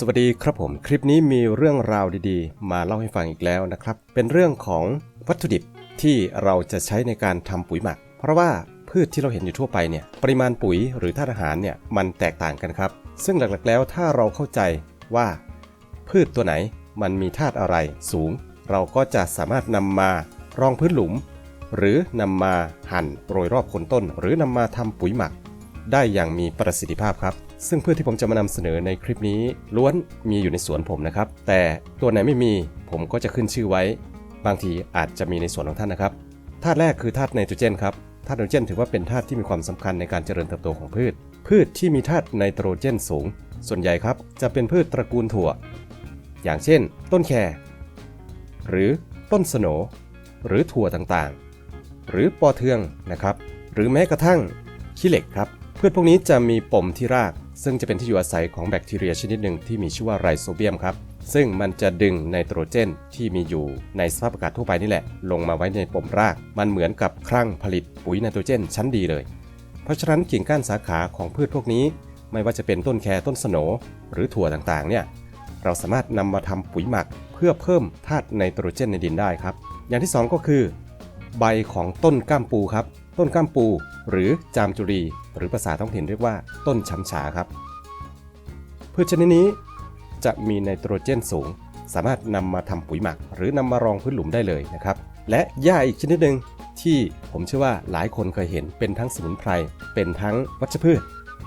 สวัสดีครับผมคลิปนี้มีเรื่องราวดีๆ มาเล่าให้ฟังอีกแล้วนะครับ เป็นเรื่องของวัตถุดิบที่เราจะใช้ในการทำปุ๋ยหมัก เพราะว่าพืชที่เราเห็นอยู่ทั่วไปเนี่ยปริมาณปุ๋ยหรือธาตุอาหารเนี่ยมันแตกต่างกันครับ ซึ่งหลักๆแล้วถ้าเราเข้าใจว่า พืชตัวไหนมันมีธาตุอะไรสูง เราก็จะสามารถนำมารองพื้นหลุม หรือนำมาหั่นโรยรอบโคนต้น หรือนำมาทำปุ๋ยหมัก ได้อย่างมีประสิทธิภาพครับ ซึ่งพืชที่ผมจะมานำเสนอในคลิปนี้ล้วนมีอยู่ในสวนผมนะครับ แต่ตัวไหนไม่มีผมก็จะขึ้นชื่อไว้ บางทีอาจจะมีในสวนของท่านนะครับธาตุแรกคือธาตุไนโตรเจนครับธาตุไนโตรเจนถือว่าเป็นธาตุที่มีความสำคัญในการเจริญเติบโตของพืช พืชที่มีธาตุไนโตรเจนสูง ส่วนใหญ่ครับจะเป็นพืชตระกูลถั่ว อย่างเช่น ต้นแครหรือต้นสโนหรือถั่วต่างๆ หรือปอเทืองนะครับ หรือแม้กระทั่งขี้เหล็กครับ พืชพวกนี้จะมีปมที่ราก ซึ่งจะเป็นที่อยู่อาศัยของแบคทีเรียชนิดหนึ่งที่มีชื่อว่าไรโซเบียมครับ ซึ่งมันจะดึงไนโตรเจนที่มีอยู่ในสภาพอากาศทั่วไปนี่แหละ ลงมาไว้ในปมราก มันเหมือนกับครั่งผลิตปุ๋ยไนโตรเจนชั้นดีเลย เพราะฉะนั้นกิ่งก้านสาขาของพืชพวกนี้ ไม่ว่าจะเป็นต้นแคต้นสโหนหรือถั่วต่างๆเนี่ยเราสามารถนำมาทำปุ๋ยหมัก เพื่อเพิ่มธาตุไนโตรเจนในดินได้ครับ อย่างที่ 2 ก็คือ ใบของต้นก้ามปูครับ ต้นก้ามปู หรือจามจุรี หรือภาษาท้องถิ่นเรียกว่าต้นช้ำฉาครับพืชชนิดนี้จะมีไนโตรเจนสูง สามารถนำมาทำปุ๋ยหมัก หรือนำมารองพื้นหลุมได้เลยนะครับ และหญ้าอีกชนิดหนึ่งที่ผมเชื่อว่าหลายคนเคยเห็นเป็นทั้งสมุนไพร เป็นทั้งวัชพืช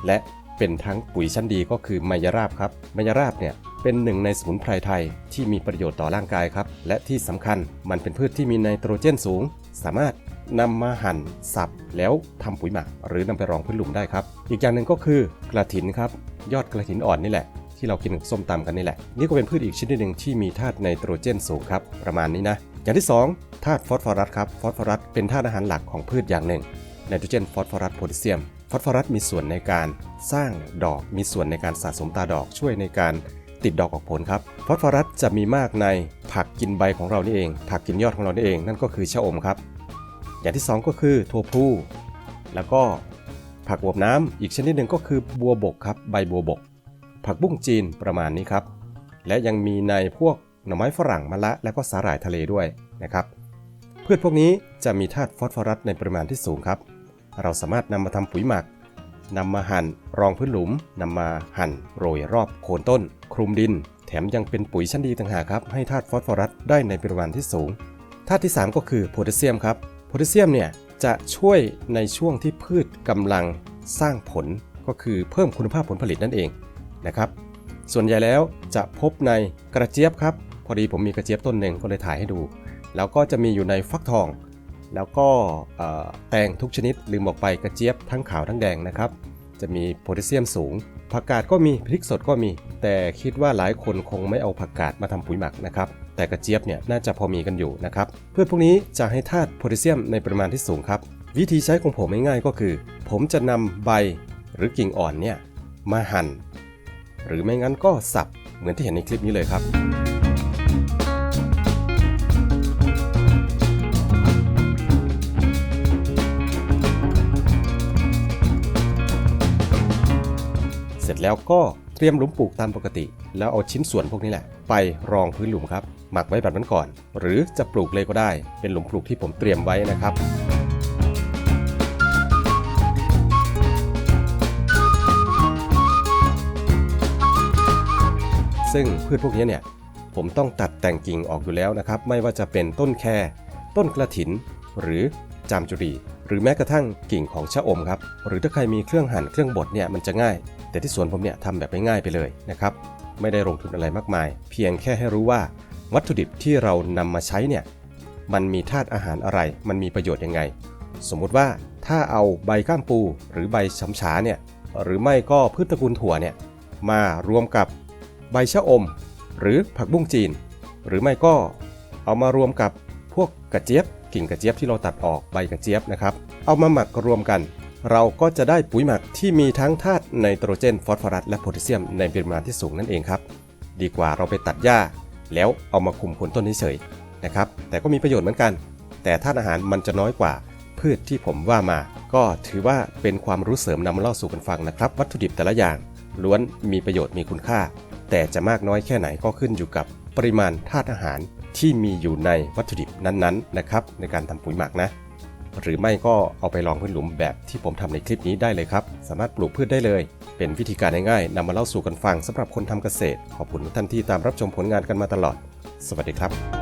และเป็นทั้งปุ๋ยชั้นดีก็คือไมยราบครับไมยราบเนี่ยเป็นหนึ่งในสมุนไพรไทยที่มีประโยชน์ต่อร่างกายครับ และที่สำคัญมันเป็นพืชที่มีไนโตรเจนสูง สามารถ นำมาหั่นสับแล้วทำปุ๋ยหมัก หรือนำไปรองพื้นหลุมได้ครับ อีกอย่างหนึ่งก็คือกระถินครับ ยอดกระถินอ่อนนี่แหละ ที่เรากินกับส้มตำกันนี่แหละ นี่ก็เป็นพืชอีกชนิดหนึ่งที่มีธาตุไนโตรเจนสูงครับ ประมาณนี้นะ อย่างที่ 2ธาตุฟอสฟอรัสครับ ฟอสฟอรัสเป็นธาตุอาหารหลักของพืชอย่างหนึ่ง ไนโตรเจน ฟอสฟอรัส โพแทสเซียม ฟอสฟอรัสมีส่วนในการสร้างดอก มีส่วนในการสะสมตาดอก ช่วยในการติดดอกออกผลครับฟอสฟอรัสจะมีมากในผักกินใบของเรานี่เอง ผักกินยอดของเรานี่เอง นั่นก็คือชะอมครับ อย่างที่ 2 ก็คือถั่วพลูแล้วก็ผักบวบน้ำอีกชนิดหนึ่งก็คือบัวบกครับใบบัวบก ผักบุ้งจีนประมาณนี้ครับ และยังมีในพวกหน่อไม้ฝรั่งมะละ และก็สาหร่ายทะเลด้วยนะครับพืชพวกนี้จะมีธาตุฟอสฟอรัสในปริมาณที่สูงครับ เราสามารถนำมาทำปุ๋ยหมักนำมาหั่นรองพื้นหลุมนำมาหั่นโรยรอบโคนต้น คลุมดิน แถมยังเป็นปุ๋ยชั้นดีต่างหากครับให้ธาตุฟอสฟอรัสได้ในปริมาณที่สูงธาตุที่ 3 ก็คือโพแทสเซียมครับ โพแทสเซียมเนี่ยจะช่วยในช่วงที่พืชกำลังสร้างผลก็คือเพิ่มคุณภาพผลผลิตนั่นเองนะครับ ส่วนใหญ่แล้วจะพบในกระเจี๊ยบครับ พอดีผมมีกระเจี๊ยบต้นหนึ่งก็เลยถ่ายให้ดู แล้วก็จะมีอยู่ในฟักทอง แล้วก็แตงทุกชนิดลืมบอกไปกระเจี๊ยบทั้งขาวทั้งแดงนะครับ จะมีโพแทสเซียมสูง ผักกาดก็มีพริกสดก็มี แต่คิดว่าหลายคนคงไม่เอาผักกาดมาทำปุ๋ยหมักนะครับ แต่กระเจี๊ยบเนี่ยน่าจะพอมีกันอยู่นะครับพืชพวกนี้จะให้ธาตุโพแทสเซียมในปริมาณที่สูงครับ วิธีใช้ของผมง่ายๆก็คือ ผมจะนำใบหรือกิ่งอ่อนเนี่ยมาหั่น หรือไม่งั้นก็สับเหมือนที่เห็นในคลิปนี้เลยครับเสร็จแล้วก็เตรียมหลุมปลูกตามปกติ แล้วเอาชิ้นส่วนพวกนี้แหละ ไปรองพื้นหลุมครับ หมักไว้แบบนั้นก่อน หรือจะปลูกเลยก็ได้ เป็นหลุมปลูกที่ผมเตรียมไว้นะครับซึ่งพืชพวกนี้เนี่ยผมต้องตัดแต่งกิ่งออกอยู่แล้วนะครับ ไม่ว่าจะเป็นต้นแครต้นกระถิน หรือจามจุรี หรือแม้กระทั่งกิ่งของชะอมครับ หรือถ้าใครมีเครื่องหั่นเครื่องบดเนี่ยมันจะง่าย แต่ที่สวนผมเนี่ยทำแบบง่ายๆไปเลยนะครับ ไม่ได้ลงทุนอะไรมากมาย เพียงแค่ให้รู้ว่า วัตถุดิบที่เรานำมาใช้เนี่ยมันมีธาตุอาหารอะไร มันมีประโยชน์ยังไง สมมุติว่าถ้าเอาใบก้ามปูหรือใบช้ำฉาเนี่ยหรือไม่ก็พืชตระกูลถั่วเนี่ยมารวมกับใบชะอม หรือผักบุ้งจีน หรือไม่ก็เอามารวมกับพวกกระเจี๊ยบกิ่งกระเจี๊ยบที่เราตัดออกใบกระเจี๊ยบนะครับ เอามาหมักรวมกัน เราก็จะได้ปุ๋ยหมักที่มีทั้งธาตุไนโตรเจน ฟอสฟอรัสและโพแทสเซียมในปริมาณที่สูงนั่นเองครับ ดีกว่าเราไปตัดหญ้า แล้วเอามาคุมผลต้นเฉยๆนะครับ แต่ก็มีประโยชน์เหมือนกัน แต่ธาตุอาหารมันจะน้อยกว่า พืชที่ผมว่ามา ก็ถือว่าเป็นความรู้เสริมนำมาเล่าสู่กันฟังนะครับ วัตถุดิบแต่ละอย่าง ล้วนมีประโยชน์มีคุณค่า แต่จะมากน้อยแค่ไหนก็ขึ้นอยู่กับปริมาณธาตุอาหารที่มีอยู่ในวัตถุดิบนั้นๆนะครับ ในการทำปุ๋ยหมักนะ หรือไม่ก็เอาไปลองพื้นหลุมแบบที่ผมทำในคลิปนี้ได้เลยครับ สามารถปลูกพืชได้เลย เป็นวิธีการง่ายๆนำมาเล่าสู่กันฟังสำหรับคนทำเกษตร ขอบคุณทุกท่านที่ตามรับชมผลงานกันมาตลอด สวัสดีครับ